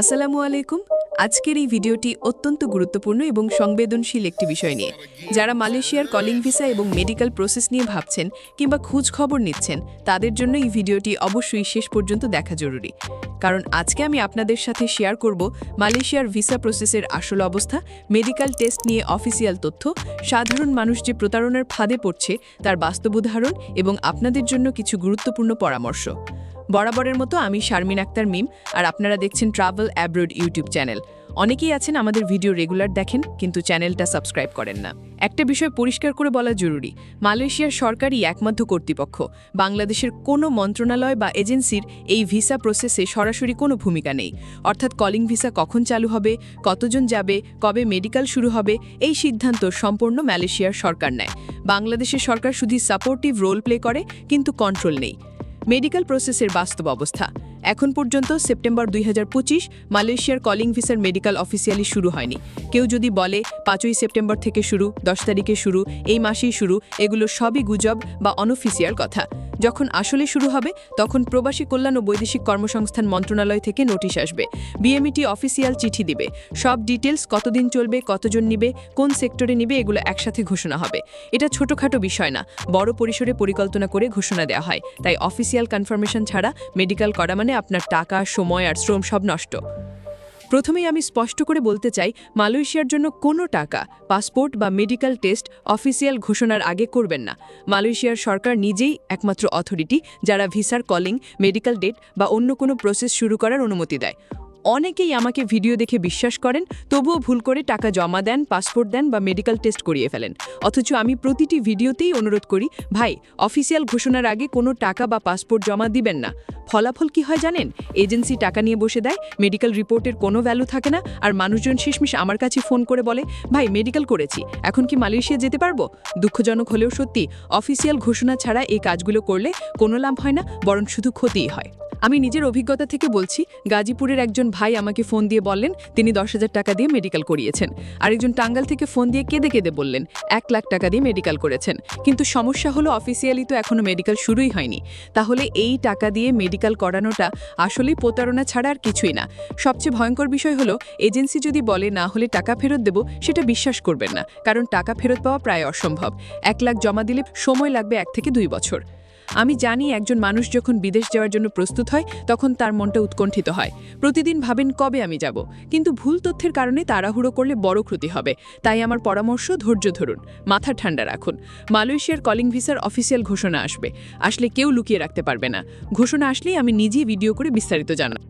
আসসালামু আলাইকুম। আজকের এই ভিডিওটি অত্যন্ত গুরুত্বপূর্ণ এবং সংবেদনশীল একটি বিষয় নিয়ে। যারা মালয়েশিয়ার কলিং ভিসা এবং মেডিকেল প্রসেস নিয়ে ভাবছেন কিংবা খোঁজ খবর নিচ্ছেন, তাদের জন্য এই ভিডিওটি অবশ্যই শেষ পর্যন্ত দেখা জরুরি। কারণ আজকে আমি আপনাদের সাথে শেয়ার করব মালয়েশিয়ার ভিসা প্রসেসের আসল অবস্থা, মেডিকেল টেস্ট নিয়ে অফিসিয়াল তথ্য, সাধারণ মানুষ যে প্রতারণার ফাঁদে পড়ছে তার বাস্তব উদাহরণ এবং আপনাদের জন্য কিছু গুরুত্বপূর্ণ পরামর্শ। বরাবরের মতো আমি শারমিন আক্তার মিম, আর আপনারা দেখছেন ট্রাভেল অ্যাব্রোড ইউটিউব চ্যানেল অনেকেই আছেন আমাদের ভিডিও রেগুলার দেখেন, কিন্তু চ্যানেলটা সাবস্ক্রাইব করেন না। একটা বিষয় পরিষ্কার করে বলা জরুরি, মালয়েশিয়ার সরকারই একমাত্র কর্তৃপক্ষ। বাংলাদেশের কোনো মন্ত্রণালয় বা এজেন্সির এই ভিসা প্রসেসে সরাসরি কোনো ভূমিকা নেই। অর্থাৎ কলিং ভিসা কখন চালু হবে, কতজন যাবে, কবে মেডিকেল শুরু হবে, এই সিদ্ধান্ত সম্পূর্ণ মালয়েশিয়ার সরকার নেয়। বাংলাদেশের সরকার শুধু সাপোর্টিভ রোল প্লে করে, কিন্তু কন্ট্রোল নেই। মেডিকেল প্রসেসের বাস্তব অবস্থা। এখন পর্যন্ত সেপ্টেম্বর দুই হাজার পঁচিশ মালয়েশিয়ার কলিং ভিসার মেডিকেল অফিসিয়ালি শুরু হয়নি। কেউ যদি বলে পাঁচই সেপ্টেম্বর থেকে শুরু, দশ তারিখে শুরু, এই মাসেই শুরু, এগুলো সবই গুজব বা অনঅফিসিয়াল কথা। যখন আসলে শুরু হবে, তখন প্রবাসী কল্যাণ ও বৈদেশিক কর্মসংস্থান মন্ত্রণালয় থেকে নোটিশ আসবে। বিএমইটি অফিসিয়াল চিঠি দিবে। সব ডিটেলস কতদিন চলবে, কতজন নিবে, কোন সেক্টরে নিবে, এগুলো একসাথে ঘোষণা হবে। এটা ছোটখাটো বিষয় না, বড় পরিসরে পরিকল্পনা করে ঘোষণা দেওয়া হয়। তাই অফিসিয়াল কনফার্মেশন ছাড়া মেডিকেল করা মানে আপনার টাকা, সময় আর শ্রম সব নষ্ট। প্রথমেই আমি স্পষ্ট করে বলতে চাই, মালয়েশিয়ার জন্য কোনো টাকা, পাসপোর্ট বা মেডিকেল টেস্ট অফিসিয়াল ঘোষণার আগে করবেন না। মালয়েশিয়ার সরকার নিজেই একমাত্র অথরিটি, যারা ভিসার কলিং, মেডিকেল ডেট বা অন্য কোনো প্রসেস শুরু করার অনুমতি দেয়। অনেকেই আমাকে ভিডিও দেখে বিশ্বাস করেন, তবুও ভুল করে টাকা জমা দেন, পাসপোর্ট দেন বা মেডিকেল টেস্ট করিয়ে ফেলেন। অথচ আমি প্রতিটি ভিডিওতেই অনুরোধ করি, ভাই, অফিসিয়াল ঘোষণার আগে কোনো টাকা বা পাসপোর্ট জমা দিবেন না। ফলাফল কি হয় জানেন? এজেন্সি টাকা নিয়ে বসে দেয়, মেডিকেল রিপোর্টের কোনো ভ্যালু থাকে না, আর মানুষজন শেষমেশ আমার কাছে ফোন করে বলে, ভাই, মেডিকেল করেছি, এখন কি মালয়েশিয়া যেতে পারব? দুঃখজনক হলেও সত্যি, অফিসিয়াল ঘোষণা ছাড়া এই কাজগুলো করলে কোনো লাভ হয় না, বরং শুধু ক্ষতিই হয়। আমি নিজের অভিজ্ঞতা থেকে বলছি, গাজীপুরের একজন ভাই আমাকে ফোন দিয়ে বললেন, তিনি দশ হাজার টাকা দিয়ে মেডিকেল করিয়েছেন। আরেকজন টাঙ্গাল থেকে ফোন দিয়ে কেঁদে কেঁদে বললেন, এক লাখ টাকা দিয়ে মেডিকেল করেছেন। কিন্তু সমস্যা হলো অফিসিয়ালি তো এখনও মেডিকেল শুরুই হয়নি। তাহলে এই টাকা দিয়ে মেডিকেল করানোটা আসলেই প্রতারণা ছাড়া আর কিছুই না। সবচেয়ে ভয়ঙ্কর বিষয় হলো, এজেন্সি যদি বলে না হলে টাকা ফেরত দেব, সেটা বিশ্বাস করবেন না। কারণ টাকা ফেরত পাওয়া প্রায় অসম্ভব। এক লাখ জমা দিলে সময় লাগবে এক থেকে দুই বছর। আমি জানি একজন মানুষ যখন বিদেশ যাওয়ার জন্য প্রস্তুত হয়, তখন তার মনটা উৎকণ্ঠিত হয়। প্রতিদিন ভাবেন কবে আমি যাব। কিন্তু ভুল তথ্যের কারণে তাড়াহুড়ো করলে বড় ক্ষতি হবে। তাই আমার পরামর্শ, ধৈর্য ধরুন। মাথা ঠান্ডা রাখুন। মালয়েশিয়ার কলিং ভিসার অফিসিয়াল ঘোষণা আসবে। আসলে কেউ লুকিয়ে রাখতে পারবে না। ঘোষণা আসলেই আমি নিজেই ভিডিও করে বিস্তারিত জানাব।